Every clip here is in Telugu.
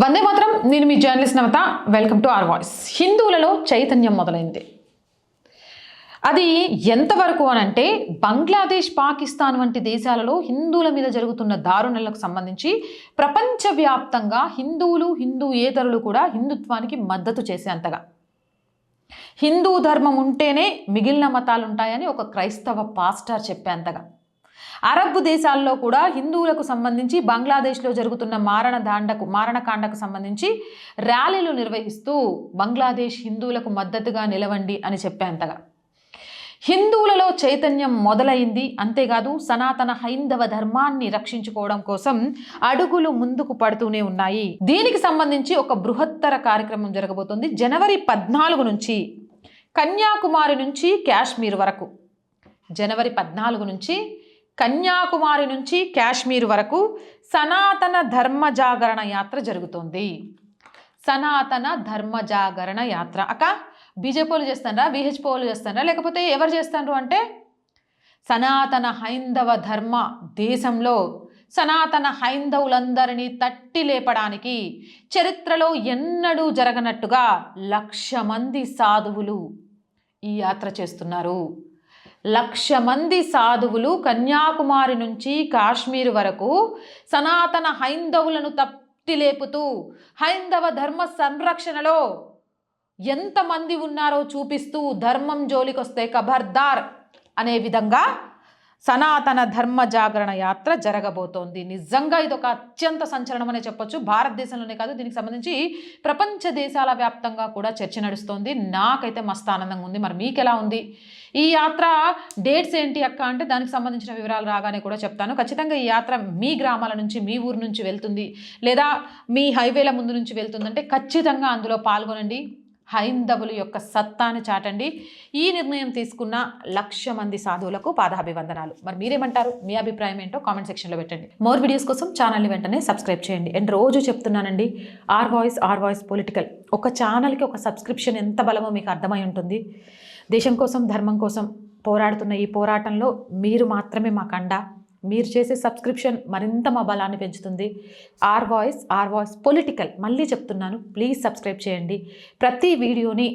వందే మాత్రం నేను మీ journalist Namata welcome to R voice హిందువులలో చైతన్యం మొదలైంది. అది ఎంతవరకు అనంటే బంగ్లాదేశ్ పాకిస్తాన్ వంటి దేశాలలో హిందువుల మీద జరుగుతున్న దారుణలకు సంబంధించి ప్రపంచవ్యాప్తంగా హిందువులు హిందూయేతరులు కూడా హిందుత్వానికి మద్దతు చేసేంతగా. హిందూ ధర్మం ఉంటేనే మిగిలిన మతాలు ఉంటాయని ఒక క్రైస్తవ పాస్టర్ చెప్పేంతగా. అరబ్ దేశాల్లో కూడా హిందువులకు సంబంధించి బంగ్లాదేశ్లో జరుగుతున్న మారణ దాండకు మారణకాండకు సంబంధించి ర్యాలీలు నిర్వహిస్తూ బంగ్లాదేశ్ హిందువులకు మద్దతుగా నిలవండి అని చెప్పేంతగా. హిందువులలో చైతన్యం మొదలైంది. అంతేకాదు సనాతన హైందవ ధర్మాన్ని రక్షించుకోవడం కోసం అడుగులు ముందుకు పడుతూనే ఉన్నాయి. దీనికి సంబంధించి ఒక బృహత్తర కార్యక్రమం జరగబోతుంది. జనవరి పద్నాలుగు నుంచి కన్యాకుమారి నుంచి కాశ్మీర్ వరకు. జనవరి పద్నాలుగు నుంచి కన్యాకుమారి నుంచి కాశ్మీర్ వరకు సనాతన ధర్మ జాగరణ యాత్ర జరుగుతోంది. సనాతన ధర్మ జాగరణ యాత్ర. అక్క బీజేపీలు చేస్తారా విహెచ్పోలు చేస్తారా లేకపోతే ఎవరు చేస్తారు అంటే సనాతన హైందవ ధర్మ దేశంలో సనాతన హైందవులందరినీ తట్టి లేపడానికి చరిత్రలో ఎన్నడూ జరగనట్టుగా లక్ష మంది సాధువులు ఈ యాత్ర చేస్తున్నారు. లక్ష మంది సాధువులు కన్యాకుమారి నుంచి కాశ్మీర్ వరకు సనాతన హైందవులను తట్టి లేపుతూ హైందవ ధర్మ సంరక్షణలో ఎంతమంది ఉన్నారో చూపిస్తూ ధర్మం జోలికొస్తే కబర్దార్ అనే విధంగా సనాతన ధర్మ జాగరణ యాత్ర జరగబోతోంది. నిజంగా ఇది ఒక అత్యంత సంచలనం అనే చెప్పొచ్చు. భారతదేశంలోనే కాదు దీనికి సంబంధించి ప్రపంచ దేశాల వ్యాప్తంగా కూడా చర్చ నడుస్తోంది. నాకైతే మస్తు ఆనందంగా ఉంది. మరి మీకు ఎలా ఉంది? ఈ యాత్ర డేట్స్ ఏంటి అక్క అంటే దానికి సంబంధించిన వివరాలు రాగానే కూడా చెప్తాను. ఖచ్చితంగా ఈ యాత్ర మీ గ్రామాల నుంచి మీ ఊరు నుంచి వెళ్తుంది. లేదా మీ హైవేల ముందు నుంచి వెళ్తుందంటే ఖచ్చితంగా అందులో పాల్గొనండి. హైందవుల యొక్క సత్తాను చాటండి. ఈ నిర్ణయం తీసుకున్న లక్ష మంది సాధువులకు పాదాభివందనాలు. మరి మీరేమంటారు? మీ అభిప్రాయం ఏంటో కామెంట్ సెక్షన్లో పెట్టండి. మోర్ వీడియోస్ కోసం ఛానల్ని వెంటనే సబ్స్క్రైబ్ చేయండి. అండ్ రోజు చెప్తున్నానండి R voice R voice political. ఒక ఛానల్కి ఒక సబ్స్క్రిప్షన్ ఎంత బలమో మీకు అర్థమై ఉంటుంది. దేశం కోసం ధర్మం కోసం పోరాడుతున్న ఈ పోరాటంలో మీరు మాత్రమే మా అండ మీరు చేసే సబ్స్క్రిప్షన్ మరింత మా బలాన్ని పెంచుతుంది. R voice R voice political. మళ్ళీ చెప్తున్నాను ప్లీజ్ సబ్స్క్రైబ్ చేయండి. ప్రతి వీడియోని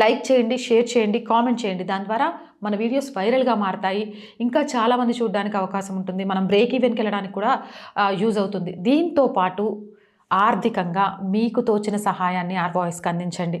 లైక్ చేయండి షేర్ చేయండి కామెంట్ చేయండి. దాని ద్వారా మన వీడియోస్ వైరల్గా మారతాయి. ఇంకా చాలామంది చూడడానికి అవకాశం ఉంటుంది. మనం బ్రేక్ ఈవెన్కి వెళ్ళడానికి కూడా యూజ్ అవుతుంది. దీంతో పాటు ఆర్థికంగా మీకు తోచిన సహాయాన్ని ఆర్ వాయిస్కి అందించండి.